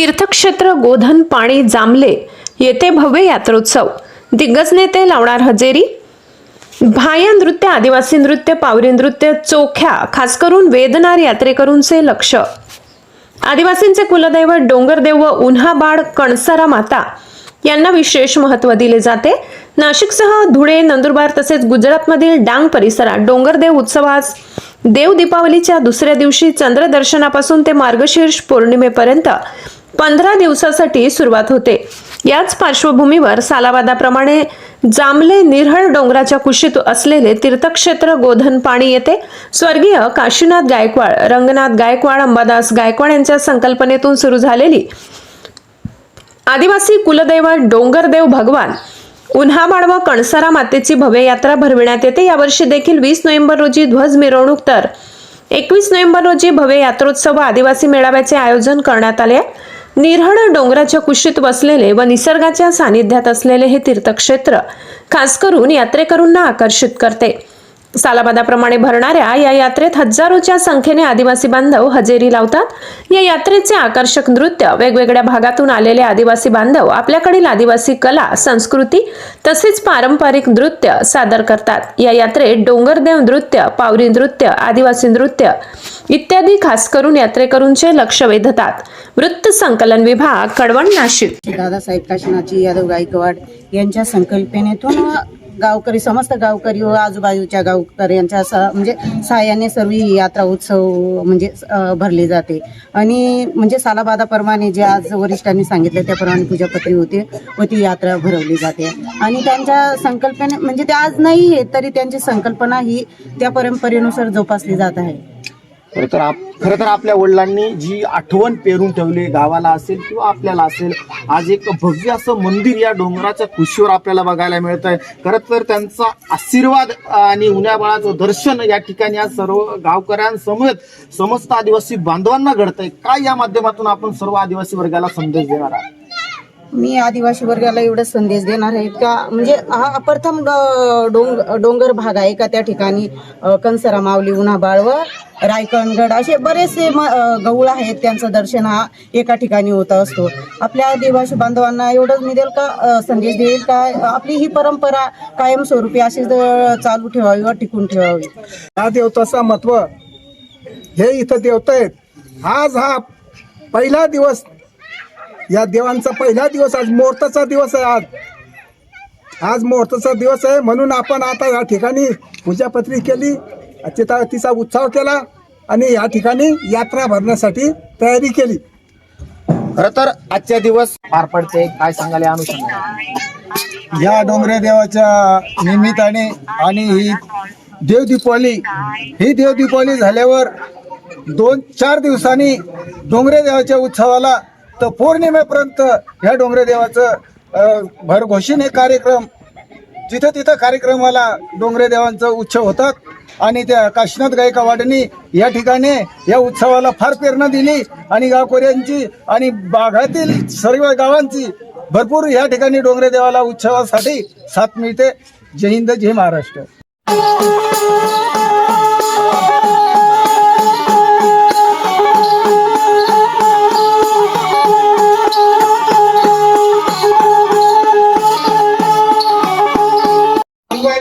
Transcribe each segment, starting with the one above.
तीर्थक्षेत्र गोधन पाणी जामले येथे भव्य यात्रोत्सव. दिग्गज नेते लावणार हजेरी. भाया नृत्य आदिवासी नृत्य पावरी नृत्य चोख्या खास करून वेदनार यात्रेकरूंचे लक्ष. आदिवासींचे कुलदैवत डोंगरदेव व उन्हाबाड कणसारा माता यांना विशेष महत्त्व दिले जाते. नाशिकसह धुळे नंदुरबार तसेच गुजरातमधील डांग परिसरात डोंगरदेव उत्सवास देव दीपावलीच्या दुसऱ्या दिवशी चंद्रदर्शनापासून ते मार्गशीर्ष पौर्णिमेपर्यंत पंधरा दिवसासाठी सुरुवात होते. याच पार्श्वभूमीवर सालावादाप्रमाणे जांभले निरहळ डोंगराच्या कुशीत असलेले तीर्थक्षेत्र गोधन पाणी येथे स्वर्गीय काशीनाथ गायकवाड रंगनाथ गायकवाड अंबादास गायकवाड यांच्या संकल्पनेतून सुरू झालेली आदिवासी कुलदैवत डोंगरदेव भगवान उन्हाबाड व कणसारा मातेची भव्य यात्रा भरविण्यात येते. यावर्षी देखील वीस नोव्हेंबर रोजी ध्वज मिरवणूक तर एकवीस नोव्हेंबर रोजी भव्य यात्रोत्सव व आदिवासी मेळाव्याचे आयोजन करण्यात आले आहे. निरहड डोंगराच्या कुशीत बसलेले व निसर्गाच्या सानिध्यात असलेले हे तीर्थक्षेत्र खास करून यात्रेकरूंना आकर्षित करते. सालाबादाप्रमाणे भरणाऱ्या या यात्रेत हजारोच्या संख्येने आदिवासी बांधव हजेरी लावतात. या यात्रेचे आकर्षक नृत्य वेगवेगळ्या भागातून आलेले आदिवासी बांधव आपल्याकडील आदिवासी कला संस्कृती तसेच पारंपरिक नृत्य सादर करतात. या यात्रेत डोंगरदेव नृत्य पावरी नृत्य आदिवासी नृत्य इत्यादी खास करून यात्रेकरूंचे लक्ष वेधतात. वृत्त संकलन विभाग कडवण नाशिक. दादासाहेब काशीनाथजी यादव गायकवाड यांच्या संकल्पनेतून गावकरी समस्त गावकरी व आजूबाजूच्या गावकऱ्यांच्या स म्हणजे सहाय्याने सर्व ही यात्रा उत्सव म्हणजे भरली जाते. आणि म्हणजे सालाबादाप्रमाणे जे आज वरिष्ठांनी सांगितलं त्याप्रमाणे पूजापत्री होते व ती यात्रा भरवली जाते. आणि त्यांच्या संकल्पने म्हणजे ते आज नाही आहे तरी त्यांची संकल्पना ही त्या परंपरेनुसार जोपासली जात आहे. खरं तर आप खरं तर आपल्या वडिलांनी जी आठवण पेरून ठेवली गावाला असेल किंवा आपल्याला असेल आज एक भव्य असं मंदिर या डोंगराच्या कुशीवर आपल्याला बघायला मिळत आहे खरं तर त्यांचा आशीर्वाद आणि उन्हाबाळाचं दर्शन या ठिकाणी आज सर्व गावकऱ्यांसमवेत समस्त आदिवासी बांधवांना घडतंय. काय या माध्यमातून आपण सर्व आदिवासी वर्गाला संदेश देणार आहात? मी आदिवासी वर्गाला एवढा संदेश देणार आहे का? म्हणजे हा प्रथम डोंग डोंगर भाग आहे का त्या ठिकाणी? कंसरा माऊली उन्हाबाळ व रायकणगड असे बरेचसे म- गौळ आहेत. त्यांचं दर्शन हा एका ठिकाणी होत असतो. आपल्या आदिवासी बांधवांना एवढंच मी देईल का संदेश देईल का? आपली ही परंपरा कायमस्वरूपी अशीच चालू ठेवावी व टिकून ठेवावी? हा देवताचा महत्त्व. हे इथं देवता आहेत आज हा पहिला दिवस या देवांचा पहिला दिवस आज मुहूर्ताचा दिवस आहे आज. आज मुहूर्ताचा दिवस आहे म्हणून आपण आता या ठिकाणी पूजापत्री केली तिचा तिचा उत्सव केला आणि या ठिकाणी यात्रा भरण्यासाठी तयारी केली. खरं तर आजच्या दिवस पार पडते काय सांगाल या अनुषंगाने? या डोंगरे देवाच्या निमित्ताने आणि ही देव दीपावली ही देव दीपावली झाल्यावर दोन चार दिवसांनी डोंगरे देवाच्या उत्सवाला तर पौर्णिमेपर्यंत ह्या डोंगरे देवाचं भरघोशीने कार्यक्रम. जिथं तिथं कार्यक्रमाला डोंगरे देवांचं उत्सव होतात आणि त्या काशीनाथ गायकवाडांनी या ठिकाणी या उत्सवाला फार प्रेरणा दिली आणि गावकऱ्यांची आणि बागातील सर्व गावांची भरपूर या ठिकाणी डोंगरे देवाला उत्सवासाठी साथ मिळते. जय हिंद जय महाराष्ट्र.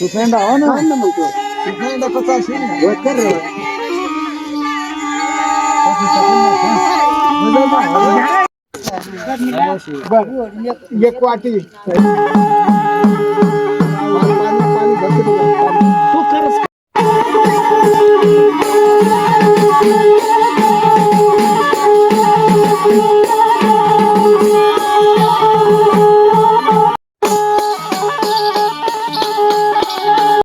સુખેન્ડા આવો ને મૂકો સુખેન્ડા પચાસ કરો એક વાટી